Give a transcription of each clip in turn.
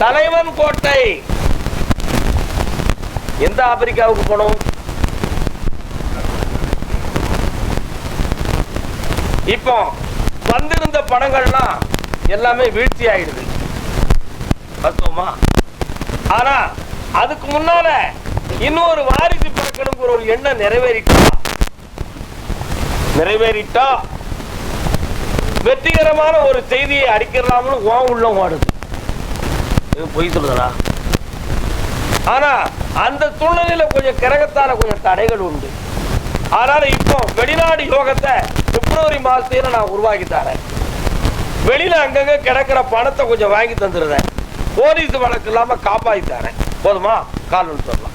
தலைவன் கோட்டை. எந்த ஆப்பிரிக்காவுக்கு போனோம்? இப்போ வந்திருந்த படங்கள்லாம் எல்லாமே வீழ்ச்சி ஆயிடுது. பார்த்தோமா ஆனா அதுக்கு முன்னால இன்னொரு வாரிசு பிறக்கணுங்கிற ஒரு எண்ணம் நிறைவேறிட்டா? நிறைவேறிட்டா? வெற்றிகரமான ஒரு செய்தியை அடிக்கலாம்னு உன் உள்ள ஓடுது பொய் சொல்லுதா ஆனா அந்த சூழ்நிலையில கொஞ்சம் கிரகத்தால கொஞ்சம் தடைகள் உண்டு. அதனால இப்போ வெளிநாடு யோகத்தை பிப்ரவரி மாசத்துல நான் உருவாக்கி தரேன். வெளியில அங்கங்க கிடக்கிற பணத்தை கொஞ்சம் வாங்கி தந்துடுறேன். போலீஸ் வழக்கு இல்லாம காப்பாத்தி தரேன். போதுமா? கால் சொல்லலாம்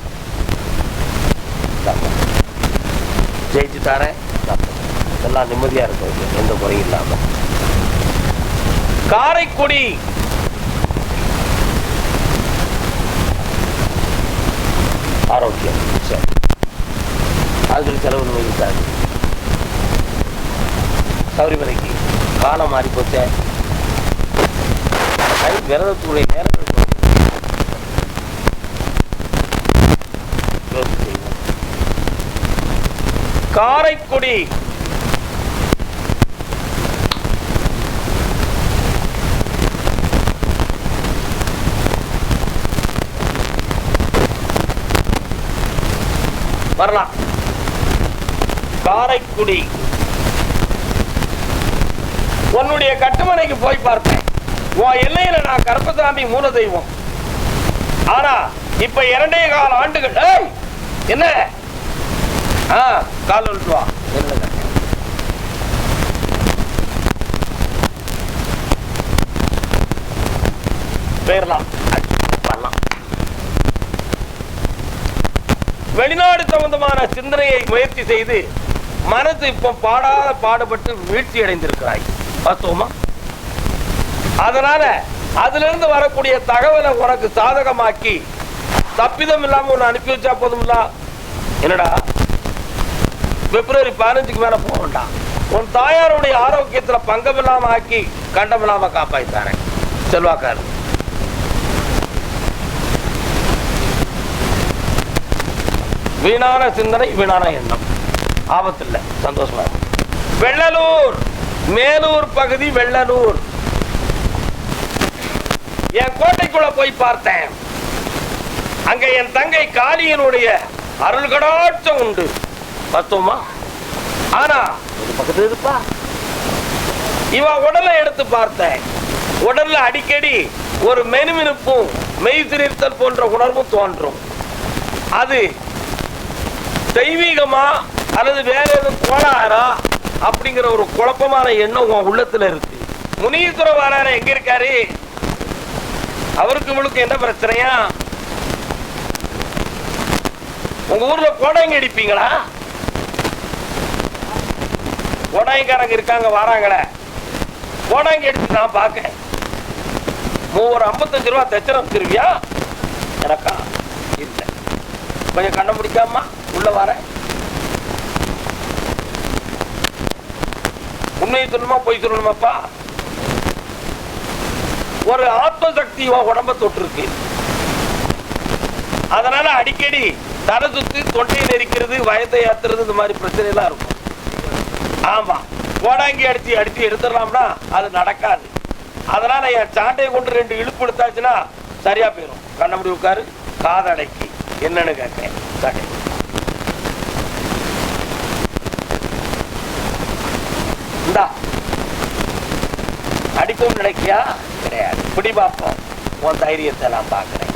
ஜெயிச்சு தரேன். எல்லாம் நிம்மதியா இருக்கும். எந்த குறையும் இல்லாம. காரைக்குடி ஆரோக்கியம். சரி. அதுக்கு செலவு இருக்காது. சௌரிமலைக்கு காலம் மாறி போச்சே. விரதத்துடைய நேரம் காரைக்குடி வரலாம். காரைக்குடி. உன்னுடைய கட்டுமனைக்கு போய் பார்ப்பேன். உன் எல்லையில நான் கருப்பசாமி மூல தெய்வம். ஆனா இப்ப இரண்டே கால ஆண்டுகள். என்ன? ஆ கால் வா போயிடலாம் வரலாம் வெளிநாடு சம்பந்தமான சிந்தனையை முயற்சி செய்து மனது இப்போ பாடாத பாடுபட்டு வீழ்ச்சி அடைந்திருக்கிறாய். வாஸ்தவமா? அதனால அதுல இருந்து வரக்கூடிய தகவலை உனக்கு சாதகமாக்கி தப்பிதம் இல்லாம ஒன்னு அனுப்பி வச்சா போதும்ல? என்னடா? பிப்ரவரி பதினஞ்சுக்கு மேல போக வேண்டாம். உன் தாயாருடைய ஆரோக்கியத்துல பங்கம் இல்லாம ஆக்கி கண்டம் இல்லாம செல்வாக்காரன். வீணான சிந்தனை வீணான எண்ணம். ஆபத்தில்லை. சந்தோஷமா வெள்ளலூர். மேலூர் பகுதி வெள்ளலூர். என் கோட்டைக்குள்ள போய் பார்த்தேன். அங்க என் தங்கை காளியனுடைய அருள் கடாட்சம் உண்டு. பார்த்தோமா? ஆனா ஒரு பக்கத்துல இருப்பா. இவ உடலை எடுத்து பார்த்தேன். உடல்ல அடிக்கடி ஒரு மெனுமினுப்பும் மெய் போன்ற உணர்வும் தோன்றும். அது தெய்வீகமா அல்லது வேற எதுவும் கோளாறா அப்படிங்கிற ஒரு குழப்பமான எண்ணம் உன் உள்ளத்துல இருக்கு. முனீஸ்வர வாரார எங்க இருக்காரு? அவருக்கு முழுக்க என்ன பிரச்சனையா? உங்க ஊர்ல கோடைங்க அடிப்பீங்களா கோடாயங்காரங்க இருக்காங்க வராங்களே. கோடாங்க எடுத்து நான் பார்க்க மூவர் ஐம்பத்தஞ்சு ரூபா தச்சரம் திருவியா? எனக்கா? இல்லை. கொஞ்சம் கண்டுபிடிக்காமா உள்ள வர உண்மையை சொல்லணுமா போய் சொல்லணுமாப்பா ஒரு ஆத்ம சக்தி உடம்ப உடம்ப தொட்டிருக்கு. அதனால அடிக்கடி தலை சுத்து தொண்டையை நெரிக்கிறது வயத்தை ஏத்துறது இந்த மாதிரி பிரச்சனை எல்லாம் இருக்கும். ஆமா. கோடாங்கி அடிச்சு அடிச்சு எடுத்துடலாம்னா அது நடக்காது. அதனால என் சாட்டையை கொண்டு ரெண்டு இழுப்பு எடுத்தாச்சுன்னா சரியா போயிடும் கண்ணபடி உட்காரு காதடைக்கு. என்னன்னு கேட்டேன் இந்தா அடிக்கும் நினைக்கியா? கிடையாது. பிடி பார்ப்போம். உன் தைரியத்தை நான் பார்க்கிறேன்.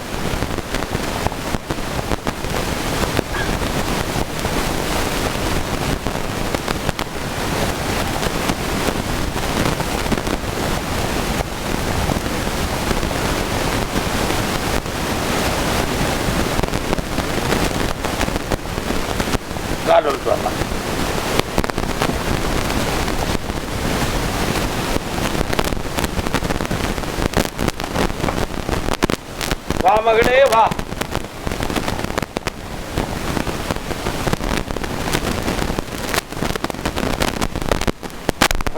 கால் விட்டு வரலாம் மகளே வா.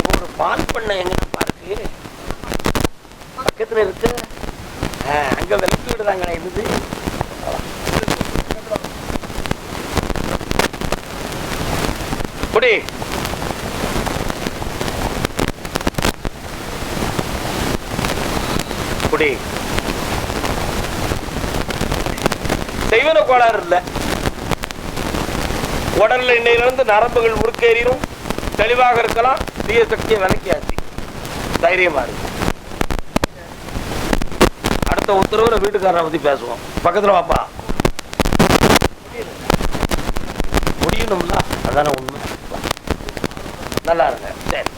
ஒரு பால் பண்ண எங்க பாருக்கு? பக்கத்துல இருக்கு. அங்க விளக்கு விடுறாங்க இது குடி குடி ஜீவன கோளாறு இல்ல. உடல்ல இன்னையிலிருந்து நரம்புகள் முறுக்கேறிடும் தெளிவாக இருக்கலாம். தீய சக்தியை விலக்கியாச்சு தைரியமா இருக்கு அடுத்த உத்தரவுல வீட்டுக்காரரை பத்தி பேசுவோம். பக்கத்துல வாப்பா. முடியணும்ல? அதான உண்மை. நல்லா இருங்க. சரி.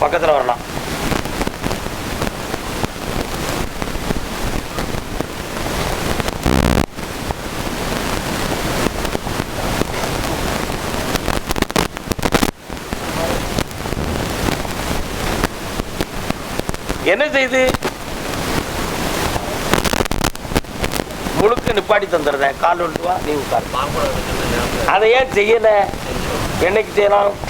பக்கத்துல வரலாம். என்ன செய்து? முழுக்க நிப்பாட்டி தந்துடுறேன். கால் ஒன்றுவா வா நீ உட்காரு. அதை ஏன் செய்யல? என்னைக்கு செய்யலாம்?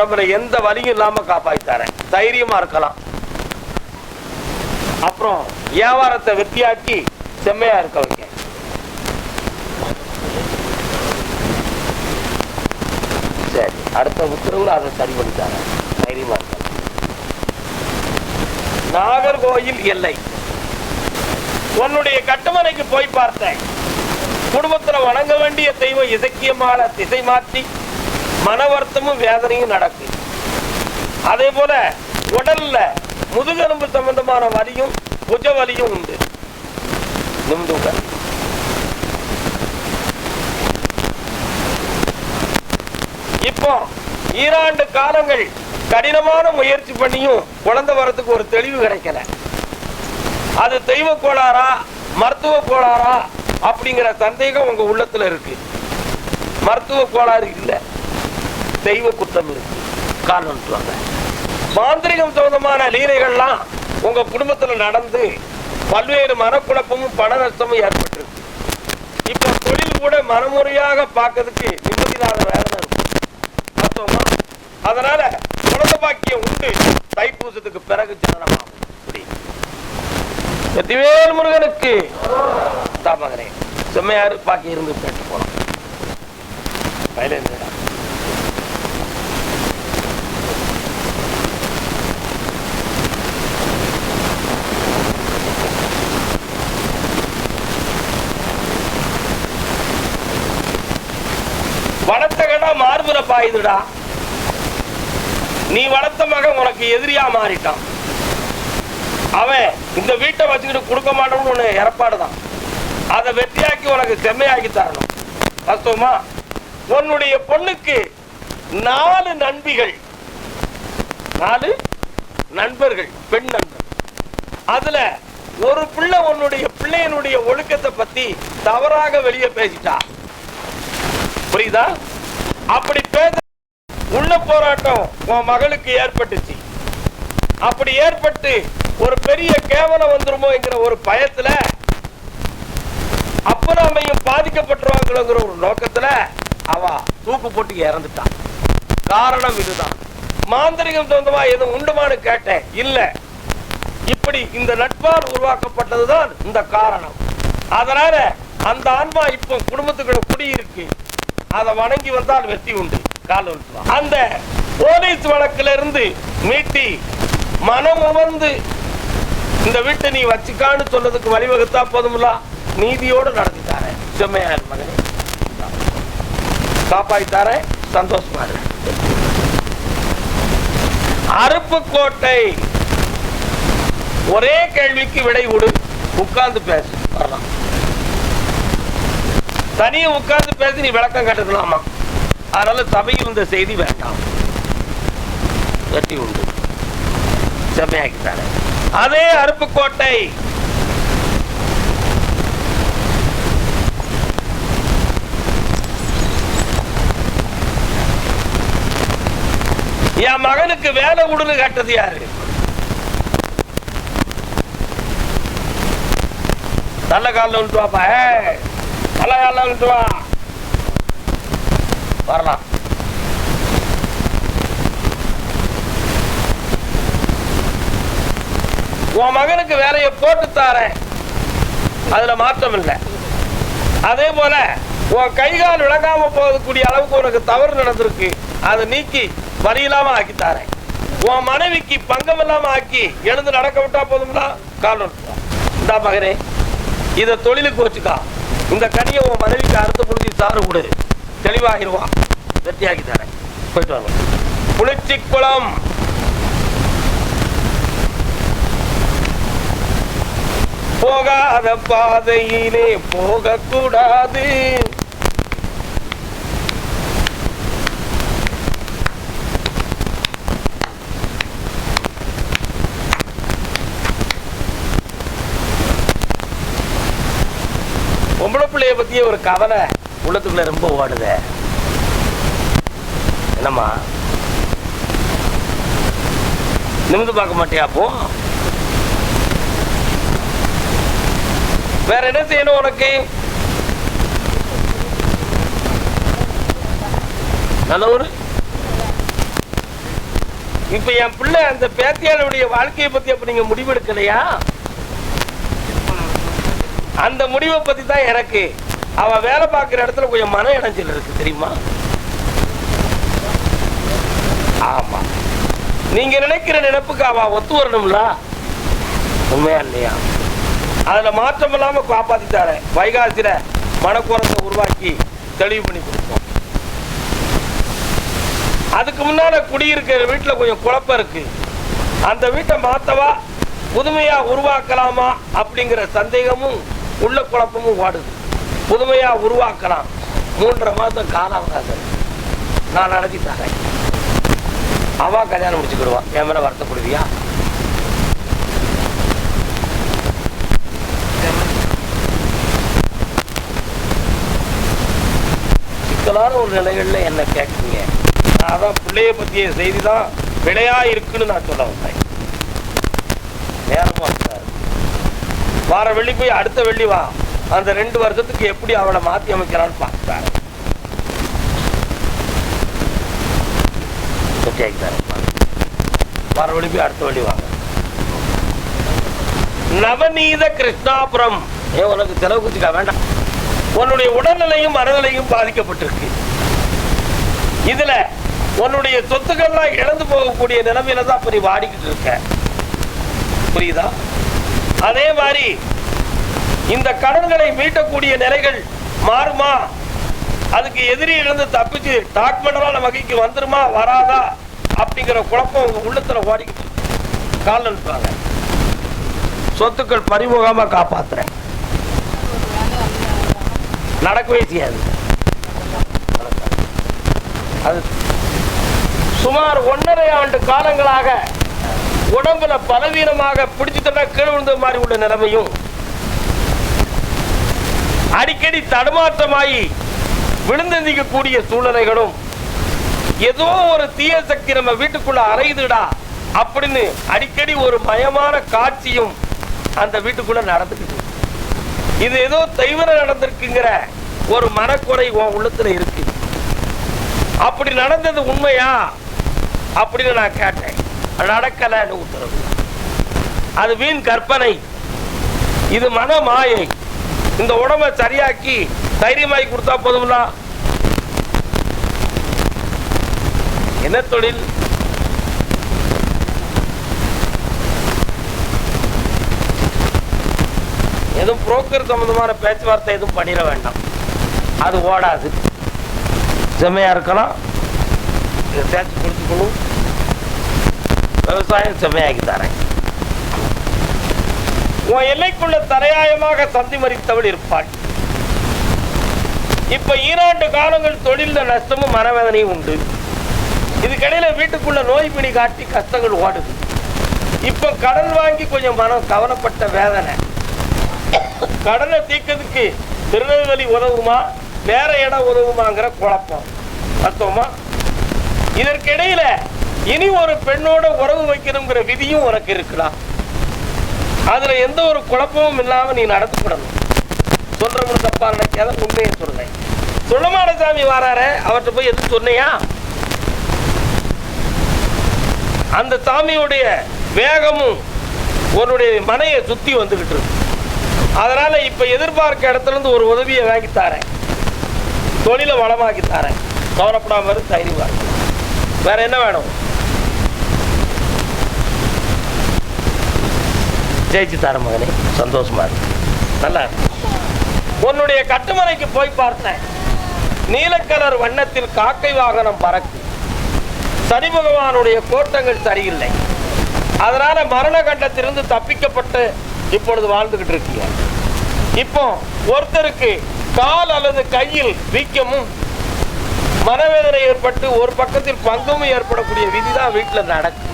உடம்புல எந்த வலியும் இல்லாம காப்பாத்தி தரேன். தைரியமா இருக்கலாம். அப்புறம் வியாபாரத்தை வெற்றியாக்கி செம்மையா இருக்க வைக்க சரி அடுத்த உத்தரவுல அதை சரி பண்ணி தைரியமா இருக்க நாகர்கோயில் எல்லை. உன்னுடைய கட்டுமனைக்கு போய் பார்த்தேன். குடும்பத்துல வணங்க வேண்டிய தெய்வம் இசக்கியமான திசை மாற்றி மன வருத்தமும் வேதனையும் நடக்கு. அதே போல உடல்ல முதுகெலும்பு சம்பந்தமான வலியும் புஜ வலியும் உண்டு நிமிந்து இப்போ ஈராண்டு காலங்கள் கடினமான முயற்சி பண்ணியும் குழந்தை வரத்துக்கு ஒரு தெளிவு கிடைக்கல. அது தெய்வ கோளாறா மருத்துவ கோளாரா அப்படிங்கிற சந்தேகம் உங்க உள்ளத்துல இருக்கு. மருத்துவ கோளாறு இல்லை. தெய்வ குற்றம் இருக்கு. காரணம் மாந்திரிகம் சம்பந்தமான லீலைகள்லாம் உங்க குடும்பத்துல நடந்து பல்வேறு மனக்குழப்பமும் பண நஷ்டமும் ஏற்பட்டிருக்கு. இப்ப தொழில் கூட மனமுறையாக பார்க்கறதுக்கு நிம்மதியில்லாத வேதனை இருக்கு. அதனால குழந்தை பாக்கியம் உண்டு. தைப்பூசத்துக்கு பிறகு ஜனனமாகும் வெற்றிவேல் முருகனுக்கு தான் செம்மையாரு பாக்கி இருந்து கேட்டு போலாம் பயலேந்திரா வளர்த்த கடா மார்புல நீ வளர்த்த மகன் உனக்கு எதிரியா மாறிட்டான். அவன் இந்த வீட்டை வச்சுக்கிட்டு கொடுக்க மாட்டோம்னு உன்னை இறப்பாடுதான். அதை வெற்றியாக்கி உனக்கு செம்மையாக்கி தரணும். வாஸ்தவமா உன்னுடைய பொண்ணுக்கு நாலு நண்பிகள். நாலு நண்பர்கள் பெண் நண்பர். அதுல ஒரு பிள்ளை உன்னுடைய பிள்ளையனுடைய ஒழுக்கத்தை பத்தி தவறாக வெளியே பேசிட்டா. புரியுதா? அப்படி பேச உள்ள போராட்டம் உன் மகளுக்கு ஏற்பட்டுச்சு. அப்படி ஏற்பட்டு ஒரு பெரிய கேவலம் வந்துருமோங்கிற ஒரு பயத்துல அப்பனாமையும் பாதிக்கப்பட்டுருவாங்களோங்கிற ஒரு நோக்கத்துல அவ தூக்கு போட்டு இறந்துட்டான். காரணம் இதுதான். மாந்திரிகம் சொந்தமா எதுவும் உண்டுமான்னு கேட்டேன். இல்ல. இப்படி இந்த நட்பால் உருவாக்கப்பட்டதுதான் இந்த காரணம். அதனால அந்த ஆன்மா இப்போ குடும்பத்துக்குள்ள குடியிருக்கு. அதை வணங்கி வந்தால் வெற்றி உண்டு. கால் அந்த போலீஸ் வழக்குல இருந்து மீட்டி மனம் உணர்ந்து இந்த வீட்டை நீ வச்சுக்கான்னு சொன்னதுக்கு வழிவகுத்தா போதும்ல? நீதியோடு நடத்தித்தாரேன் செம்மையா மகனே. காப்பாய்த்தாரேன் சந்தோஷமா இரு. அருப்புக்கோட்டை ஒரே கேள்விக்கு விடை கொடு. உட்கார்ந்து பேசு. தனியா உட்கார்ந்து பேசி நீ விளக்கம் கட்டுக்கலாமா அதனால சபையில் இந்த செய்தி வேண்டாம். வெற்றி உண்டு. செம்மையாக்கிட்டாரு. அதே அருப்புக்கோட்டை. என் மகனுக்கு வேலை கொடுன்னு கேட்டது யாரு? நல்ல காலில் வந்துட்டு வாப்பா ஏய், நல்ல வா வரலாம். உன் மகனுக்கு வேலையை போட்டு தாரேன். அதுல மாற்றம் இல்லை. அதே போல உன் கைகால் விளங்காம போகக்கூடிய அளவுக்கு உனக்கு தவறு நடந்திருக்கு. அதை நீக்கி வரி இல்லாம ஆக்கி தாரேன். உன் மனைவிக்கு பங்கம் இல்லாம ஆக்கி எழுந்து நடக்க விட்டா போதும்னா கால் விட்டுருவான் மகனே இத தொழிலுக்கு வச்சுக்கான் இந்த கனியை உன் மனைவிக்கு அறுத்து புரிஞ்சு சாறு கொடு. தெளிவாகிடுவான் வெட்டியாக்கி தரேன். போயிட்டு வாங்க. புளிச்சிக்குளம் போகாத பாதையிலே போகக்கூடாது. பிள்ளைய பத்தியே ஒரு கவலை உள்ளத்துக்குள்ள ரொம்ப ஓடுத. என்னம்மா? நிமிந்து பார்க்க மாட்டியா அப்போ? வேற என்ன செய்யணும் உனக்கு? நல்ல இப்ப என் பிள்ளை அந்த பேத்தியாளுடைய வாழ்க்கையை பத்தி அப்ப நீங்க முடிவெடுக்கலையா? அந்த முடிவை பத்தி தான் எனக்கு. அவ வேலை பார்க்கிற இடத்துல கொஞ்சம் மன இடைஞ்சல் இருக்கு தெரியுமா? ஆமா. நீங்க நினைக்கிற நினைப்புக்கு அவ ஒத்து வரணும்ல? உண்மையா இல்லையா? அதுல மாற்றம் இல்லாம காப்பாத்தி தரேன். வைகாசியில மனக்குறத்தை உருவாக்கி தெளிவு பண்ணி கொடுப்போம். அதுக்கு முன்னால குடியிருக்கிற வீட்டுல கொஞ்சம் குழப்பம் இருக்கு. அந்த வீட்டை மாத்தவா புதுமையா உருவாக்கலாமா அப்படிங்கிற சந்தேகமும் உள்ள குழப்பமும் வாடுது. புதுமையா உருவாக்கலாம். மூன்றரை மாதம் கால அவகாசம் நான் நடத்தி தரேன். அவா கல்யாணம் முடிச்சுக்கிடுவான் என் மேல வருத்தப்படுவியா? சிக்கலான ஒரு நிலைகள்ல என்ன கேட்குறீங்க. நான் அதான் பிள்ளைய பத்திய செய்தி தான் விடையா இருக்குன்னு நான் சொல்ல வந்தேன் நேரமா இருக்காரு வார வெள்ளி போய் அடுத்த வெள்ளி வா. அந்த ரெண்டு வருஷத்துக்கு எப்படி அவளை மாற்றி அமைக்கிறான்னு பார்த்தாரு வார வெள்ளி போய் அடுத்த வெள்ளி வாங்க. நவநீத கிருஷ்ணாபுரம். ஏ உனக்கு செலவு குச்சிக்கா வேண்டாம். உன்னுடைய உடல்நிலையும் மனநிலையும் பாதிக்கப்பட்டிருக்கு. இதுல உன்னுடைய சொத்துக்கள்லாம் இழந்து போகக்கூடிய நிலைமையில தான் இப்ப நீ வாடிக்கிட்டு இருக்க. புரியுதா? அதே மாதிரி இந்த கடன்களை மீட்டக்கூடிய நிலைகள் மாறுமா? அதுக்கு எதிரியிலிருந்து இருந்து தப்பிச்சு டாக்குமெண்டரான வகைக்கு வந்துருமா வராதா? அப்படிங்கிற குழப்பம் உங்க உள்ளத்துல ஓடிக்கிட்டு கால் அனுப்புறாங்க. சொத்துக்கள் பறிமுகமா காப்பாத்துறேன். நடக்கவே செய்யாது. அது சுமார் ஒன்றரை ஆண்டு காலங்களாக உடம்புல பலவீனமாக பிடிச்சுட்டா கீழ் விழுந்த மாதிரி உள்ள நிலைமையும் அடிக்கடி தடுமாற்றமாகி விழுந்தெந்திக்கக்கூடிய சூழ்நிலைகளும் ஏதோ ஒரு தீய சக்தி நம்ம வீட்டுக்குள்ள அறையுதுடா அப்படின்னு அடிக்கடி ஒரு மயமான காட்சியும் அந்த வீட்டுக்குள்ள நடந்துக்குது. இது ஏதோ தெய்வர நடந்திருக்குங்கிற ஒரு மனக்குறை உன் உள்ளத்துல இருக்கு. அப்படி நடந்தது உண்மையா அப்படின்னு நான் கேட்டேன். நடக்கலன்னு உத்தரவு. அது வீண் கற்பனை. இது மன மாயை இந்த உடம்ப சரியாக்கி தைரியமாகி கொடுத்தா போதும்ல? என்ன தொழில்? எதுவும் புரோக்கர் சம்பந்தமான பேச்சுவார்த்தை எதுவும் பண்ணிட வேண்டாம். அது ஓடாது. செம்மையா இருக்கலாம். இதை தேய்ச்சி விவசாயம் செம்மையாக்கி தரேன் உன் எல்லைக்குள்ள தரையாயமாக சந்தி மறித்தவள் இருப்பாள். இப்ப ஈராண்டு காலங்கள் தொழில நஷ்டமும் மனவேதனையும் உண்டு. இதுக்கிடையில வீட்டுக்குள்ள நோய் பிணி காட்டி கஷ்டங்கள் ஓடுது. இப்ப கடன் வாங்கி கொஞ்சம் மனம் கவலைப்பட்ட வேதனை. கடனை தீர்க்கிறதுக்கு திருநெல்வேலி உதவுமா? வேற இடம் உதவுமாங்கிற குழப்பம். அர்த்தமா? இதற்கிடையில இனி ஒரு பெண்ணோட உறவு வைக்கணுங்கிற விதியும் உனக்கு இருக்கலாம் அதுல எந்த ஒரு குழப்பமும் இல்லாம நீ நடந்துக்கிடணும். சொல்றவங்க தப்பா நினைக்காத உண்மையை சொல்றேன். சுழமான சாமி வாராரு. அவர்கிட்ட போய் எதுவும் சொன்னையா? அந்த சாமியுடைய வேகமும் உன்னுடைய மனையை சுத்தி வந்துகிட்டு இருக்கு. அதனால இப்ப எதிர்பார்க்க இடத்துல இருந்து ஒரு உதவியை வாங்கி தரேன். தொழிலை வளமாக்கி தரேன். கவலைப்படாம இரு. வேற என்ன வேணும்? ஜெயிச்சு தர மகனே சந்தோஷமா இருக்கு. நல்லா உன்னுடைய கட்டுமனைக்கு போய் பார்த்தேன். நீலக்கலர் வண்ணத்தில் காக்கை வாகனம் பறக்கு. சனி பகவானுடைய கோட்டங்கள் சரியில்லை. அதனால மரண கண்டத்திலிருந்து தப்பிக்கப்பட்டு இப்பொழுது வாழ்ந்துகிட்டு இருக்கீங்க. இப்போ ஒருத்தருக்கு கால் அல்லது கையில் வீக்கமும் மனவேதனை ஏற்பட்டு ஒரு பக்கத்தில் பங்கமும் ஏற்படக்கூடிய விதிதான் வீட்டில் நடக்கும்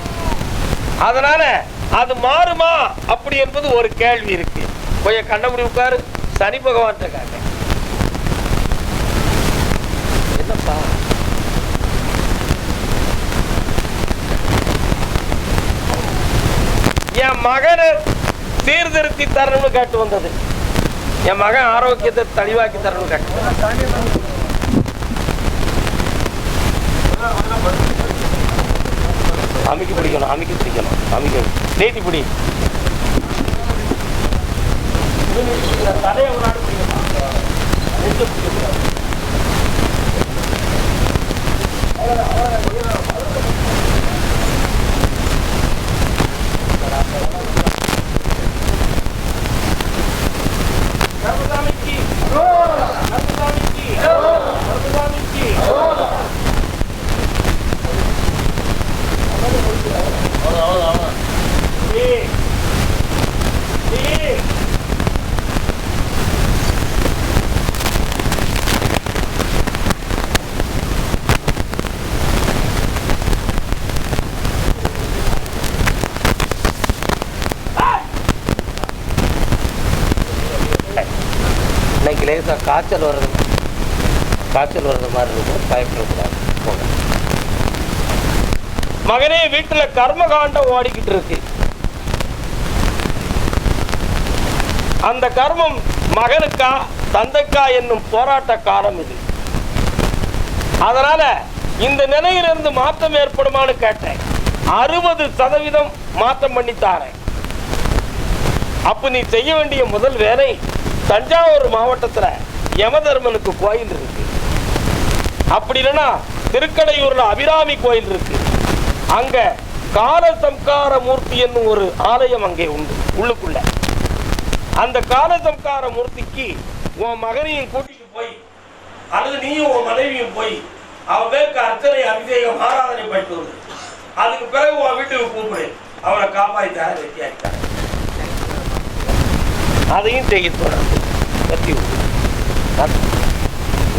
அதனால அது மாறுமா அப்படி என்பது ஒரு கேள்வி இருக்கு. கொஞ்சம் கண்ணபடி உட்காரு. சனி பகவான் காக்க என்னப்பா? என் மகனை சீர்திருத்தி தரணும்னு கேட்டு வந்தது. என் மகன் ஆரோக்கியத்தை தெளிவாக்கி தரணும்னு கேட்டு அமைக்க பிடிக்கணும் அமைக்க பிடிக்கணும். அமைக்க. நீட்டி பிடி. தலையை ஒரு நாள் பிடிக்கணும் லேசாக காய்ச்சல் வர்றது காய்ச்சல் வர்றது மாதிரி இருக்கும். பயப்படக்கூடாது போங்க. மகனே வீட்டுல கர்மகாண்டம் ஓடிக்கிட்டு இருக்கு. அந்த கர்மம் மகனுக்கா தந்தைக்கா என்னும் போராட்ட காலம் இது. அதனால இந்த நிலையிலிருந்து மாற்றம் ஏற்படுமான்னு கேட்டேன். அறுபது சதவீதம் மாற்றம் பண்ணி தாரேன் அப்ப நீ செய்ய வேண்டிய முதல் வேலை தஞ்சாவூர் மாவட்டத்தில் யமதர்மனுக்கு கோயில் இருக்கு. அப்படி இல்லைன்னா திருக்கடையூர்ல அபிராமி கோயில் இருக்கு. அங்க கால சம்கார மூர்த்தி என்னும் ஒரு ஆலயம் அங்கே உண்டு உள்ளுக்குள்ள. அந்த கால சம்கார மூர்த்திக்கு உன் மகனையும் கூட்டிட்டு போய் அல்லது நீயும் உன் மனைவியும் போய் அவன் பேருக்கு அர்ச்சனை அபிஷேகம் ஆராதனை பண்ணிட்டு வருது அதுக்கு பிறகு உன் வீட்டுக்கு கூப்பிடு. அவனை காப்பாற்றி வெட்டியாக்கிட்டான் அதையும் செய்ய தொடர்ந்து வெற்றி உண்டு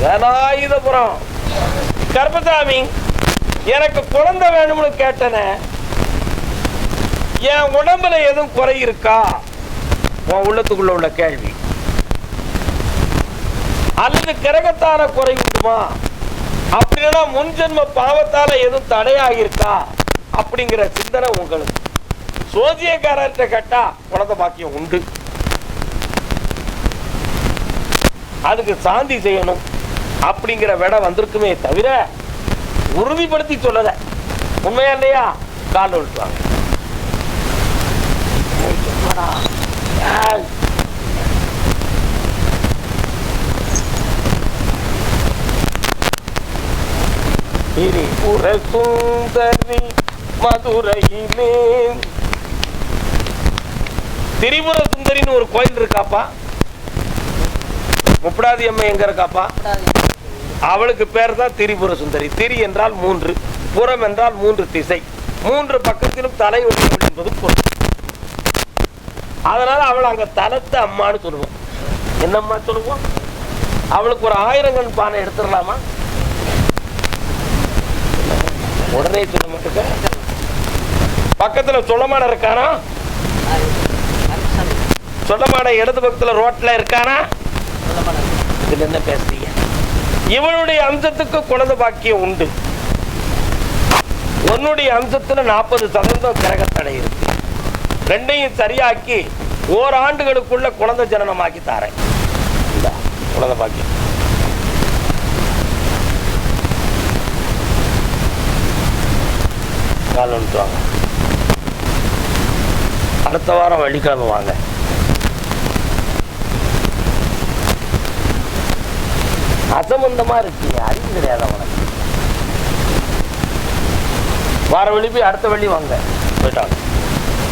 வேலாயுதபுரம் கர்பசாமி எனக்கு குழந்தை வேணும்னு கேட்டன என் உடம்புல எதுவும் குறை இருக்கா? உன் உள்ளத்துக்குள்ள உள்ள கேள்வி. அல்லது கிரகத்தால குறை உண்டுமா அப்படின்னா முன்ஜென்ம பாவத்தால எதுவும் தடையாகிருக்கா அப்படிங்கிற சிந்தனை உங்களுக்கு. சோதியக்காரர்கிட்ட கேட்டா குழந்தை பாக்கியம் உண்டு. அதுக்கு சாந்தி செய்யணும் அப்படிங்கிற விட வந்திருக்குமே தவிர உறுதிப்படுத்தி சொல்லல. உண்மையா இல்லையா? கால் விட்டுவாங்க திரிபுர சுந்தரி மதுரையிலே. திரிபுர சுந்தரின்னு ஒரு கோயில் இருக்காப்பா? முப்படாதி அம்மை எங்க இருக்காப்பா அவளுக்கு பேர் தான் திரிபுர சுந்தரி. திரி என்றால் மூன்று புறம் என்றால் மூன்று திசை. மூன்று பக்கத்திலும் தலை ஒன்று என்பது பொருள். அதனால அவள் அங்க தலத்தை அம்மான்னு சொல்லுவோம். என்னம்மா சொல்லுவோம்? அவளுக்கு ஒரு ஆயிரம் கண் பானை எடுத்துடலாமா? உடனே சொல்ல மாட்டுக்க. பக்கத்துல சொல்லமான இருக்கானா? சொல்லமான இடது பக்கத்துல ரோட்ல இருக்கானா? இதுல என்ன பேசுறீங்க. இவனுடைய அம்சத்துக்கு குழந்தை பாக்கியம் உண்டு. உன்னுடைய அம்சத்துல நாற்பது சதவீதம் கிரகத்தடை இருக்கு. ரெண்டையும் சரியாக்கி ஓராண்டுகளுக்குள்ள குழந்தை ஜனனமாக்கி தாரேன். குழந்தை பாக்கியம். கால் வந்துட்டு வாங்க அடுத்த வாரம் வெள்ளிக்கிழமை வாங்க. அசம்பந்தமா இருக்கு. அறிவு கிடையாது அவனுக்கு. வார வழி போய் அடுத்த வெள்ளி வாங்க. போயிட்டாங்க